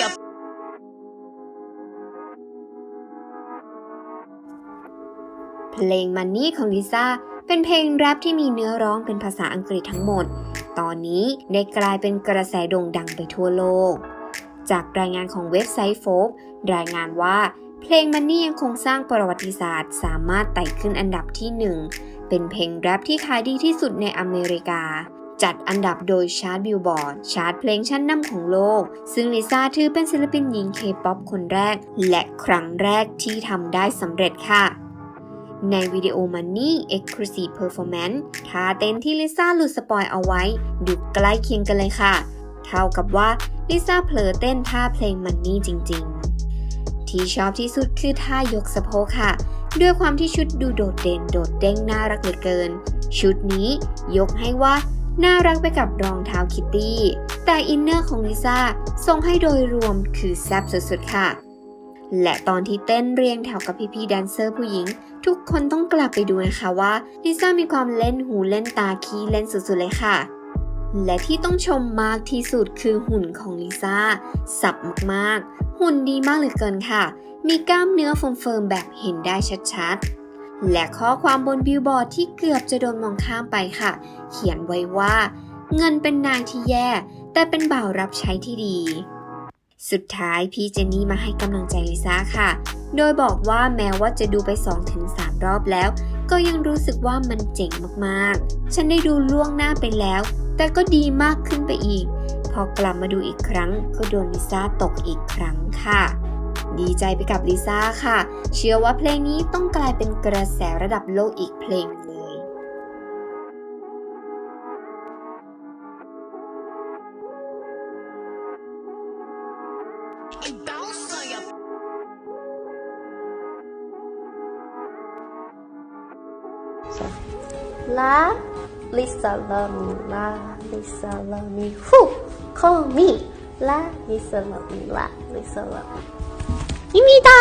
your เพลง Money ของลิซ่าเป็นเพลงแรปที่มีเนื้อร้องเป็นภาษาอังกฤษทั้งหมด ตอนนี้ได้กลายเป็นกระแสโด่งดังไปทั่วโลก จากรายงานของเว็บไซต์โฟกรายงานว่า เพลง Money ยังคงสร้างประวัติศาสตร์ สามารถไต่ขึ้นอันดับที่ 1 เป็นเพลงแรปที่ขายดีที่สุดในอเมริกา จัดอันดับโดยชาร์ตบิลบอร์ดชาร์ตเพลงชั้นนำของโลก ซึ่งลิซ่าถือเป็นศิลปินหญิงเคป๊อปคนแรก และครั้งแรกที่ทำได้สำเร็จค่ะ ในวิดีโอ Money Exclusive Performance ท่าเต้นที่ลิซ่าหลุดสปอยเอาไว้ ดูใกล้เคียงกันเลยค่ะ เท่ากับว่าลิซ่าเผลอเต้นท่าเพลง Money จริง ๆ ที่ชอบที่สุดคือท่ายกสะโพกค่ะด้วยความที่ชุดดูโดดเด่นโดดเด้งน่ารักเหลือเกิน ชุดนี้ยกให้ว่า น่ารักไปกับรองเท้าคิตตี้ แต่อินเนอร์ของลิซ่าส่งให้โดยรวมคือแซ่บสุดๆค่ะ และตอนที่เต้นเรียงแถวกับพี่ๆแดนเซอร์ผู้หญิง ทุกคนต้องกลับไปดูนะคะว่าลิซ่ามีความเล่นหูเล่นตาคีเล่นสุดๆเลยค่ะ และที่ต้องชมมากที่สุดคือหุ่นของลิซ่าสับมากๆ หุ่นดีมากเหลือเกินค่ะ มีกล้ามเนื้อเฟิร์มๆแบบเห็นได้ชัดๆ และข้อความบนบิลบอร์ดที่เกือบจะโดนมองข้ามไปค่ะ เขียนไว้ว่า เงินเป็นนายที่แย่ แต่เป็นบ่าวรับใช้ที่ดี สุดท้ายพี่เจนนี่มาให้กำลังใจลิซ่าค่ะ โดยบอกว่าแม้ว่าจะดูไป 2-3 รอบแล้ว ก็ยังรู้สึกว่ามันเจ๋งมากๆ ฉันได้ดูล่วงหน้าไปแล้ว แต่ก็ดีมากขึ้นไปอีก พอกลับมาดูอีกครั้ง ก็โดนลิซ่าตกอีกครั้งค่ะ ดีใจไปกับลิซ่าค่ะ เชื่อว่าเพลงนี้ต้องกลายเป็นกระแสระดับโลกอีกเพลงเลย bounce on your ลา Lisa love me ลา Lisa love me who call me ลา Lisa love me ลา Lisa love me มิมิตา